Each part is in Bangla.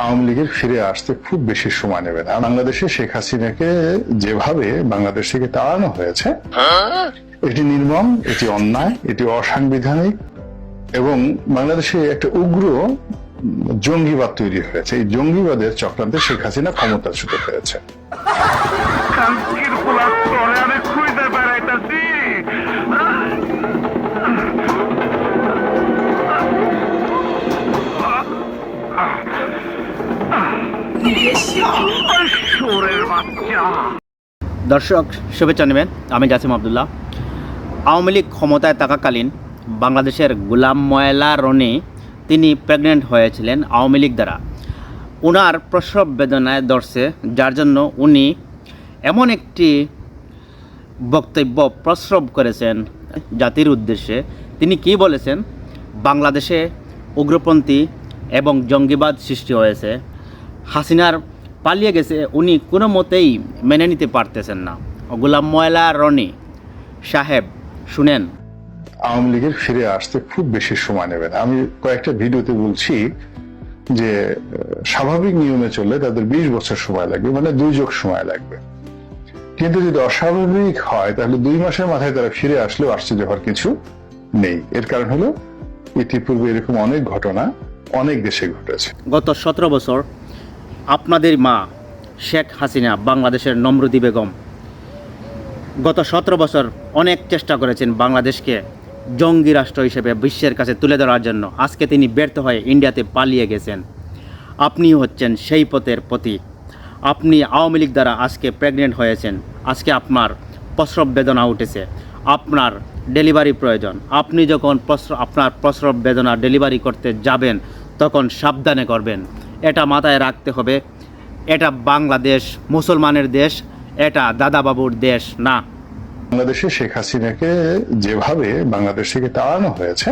আওয়ামী লীগের ফিরে আসতে খুব বেশি সময় নেবে না। বাংলাদেশে শেখ হাসিনাকে যেভাবে বাংলাদেশ থেকে তাড়ানো হয়েছে, এটি নির্মম, এটি অন্যায়, এটি অসাংবিধানিক এবং বাংলাদেশে একটা উগ্র জঙ্গিবাদ তৈরি হয়েছে। এই জঙ্গিবাদের চক্রান্তে শেখ হাসিনা ক্ষমতাচ্যুত হয়েছে। দর্শক, শুভেচ্ছা নেবেন। আমি জাসিম আবদুল্লাহ। আওয়ামী লীগ ক্ষমতায় থাকাকালীন বাংলাদেশের গোলাম ময়লা রনি তিনি প্রেগনেন্ট হয়েছিলেন আওয়ামী লীগ দ্বারা। ওনার প্রসব বেদনায় দর্শে যার জন্য উনি এমন একটি বক্তব্য প্রস্রব করেছেন জাতির উদ্দেশ্যে। তিনি কি বলেছেন? বাংলাদেশে উগ্রপন্থী এবং জঙ্গিবাদ সৃষ্টি হয়েছে। হাসিনার পালিয়ে গেছে উনি কোনো মতেই মেনে নিতে পারতেছেন না। গোলাম ময়লা রনি সাহেব শুনেন। আওয়ামী লীগের ফিরে আসতে খুব বেশি সময় নেবে না। আমি কয়েকটা ভিডিওতে বলছি যে স্বাভাবিক নিয়মে চললে তাদের বিশ বছর সময় লাগবে মানে দুই যোগ সময় লাগবে। কিন্তু যদি অস্বাভাবিক হয় তাহলে দুই মাসের মাথায় তারা ফিরে আসলেও আশ্চর্য হওয়ার কিছু নেই। এর কারণ হলো ইতিপূর্বে এরকম অনেক ঘটনা অনেক দেশে ঘটেছে। গত সতেরো বছর আপনাদের মা শেখ হাসিনা বাংলাদেশের নমরুদি বেগম গত সতেরো বছর অনেক চেষ্টা করেছেন বাংলাদেশকে জঙ্গি রাষ্ট্র হিসেবে বিশ্বের কাছে তুলে ধরার জন্য। আজকে তিনি ব্যর্থ হয়ে ইন্ডিয়াতে পালিয়ে গেছেন। আপনি হচ্ছেন সেই পথের প্রতীক আপনি আওয়ামী লীগ দ্বারা আজকে প্রেগনেন্ট হয়েছেন। আজকে আপনার প্রস্রব বেদনা উঠেছে। আপনার ডেলিভারি প্রয়োজন। আপনি যখন আপনার প্রস্রব বেদনা ডেলিভারি করতে যাবেন, তখন সাবধানে করবেন। এটা মাথায় রাখতে হবে। এটা বাংলাদেশ মুসলমানের দেশ এটা দাদাবাবুর দেশ না। বাংলাদেশে শেখ হাসিনাকে যেভাবে বাংলাদেশ থেকে তাড়ানো হয়েছে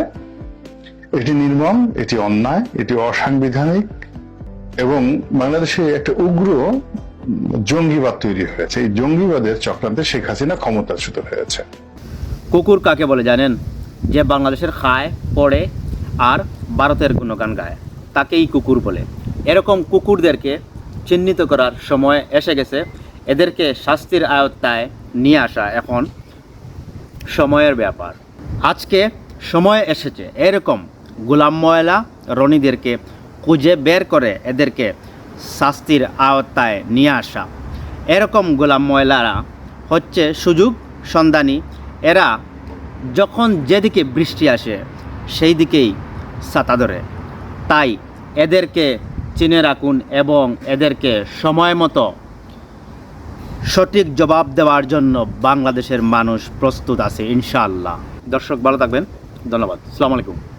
এটি নির্মম এটি অন্যায় এটি অসাংবিধানিক এবং বাংলাদেশে একটা উগ্র জঙ্গিবাদ তৈরি হয়েছে। এই জঙ্গিবাদের চক্রান্তে শেখ হাসিনা ক্ষমতাচ্যুত হয়েছে। কুকুর কাকে বলে জানেন? যে বাংলাদেশের খায় পড়ে আর ভারতের গুণগান গায় তাকেই কুকুর বলে। এরকম কুকুরদেরকে চিহ্নিত করার সময় এসে গেছে। এদেরকে শাস্তির আয়ত্তায় নিয়ে আসা এখন সময়ের ব্যাপার। আজকে সময় এসেছে। এরকম গোলাম ময়লা রনিদেরকে খুঁজে বের করে এদেরকে শাস্তির আওতায় নিয়ে আসা। এরকম গোলাম ময়লারা হচ্ছে সুযোগ, সন্ধানী। এরা যখন যেদিকে বৃষ্টি আসে সেই দিকেই ছাতা ধরে। তাই এদেরকে চিনে রাখুন এবং এদেরকে সময় মতো সঠিক জবাব দেওয়ার জন্য বাংলাদেশের মানুষ প্রস্তুত আছে, ইনশাআল্লাহ। দর্শক, ভালো থাকবেন। ধন্যবাদ। আসসালামু আলাইকুম।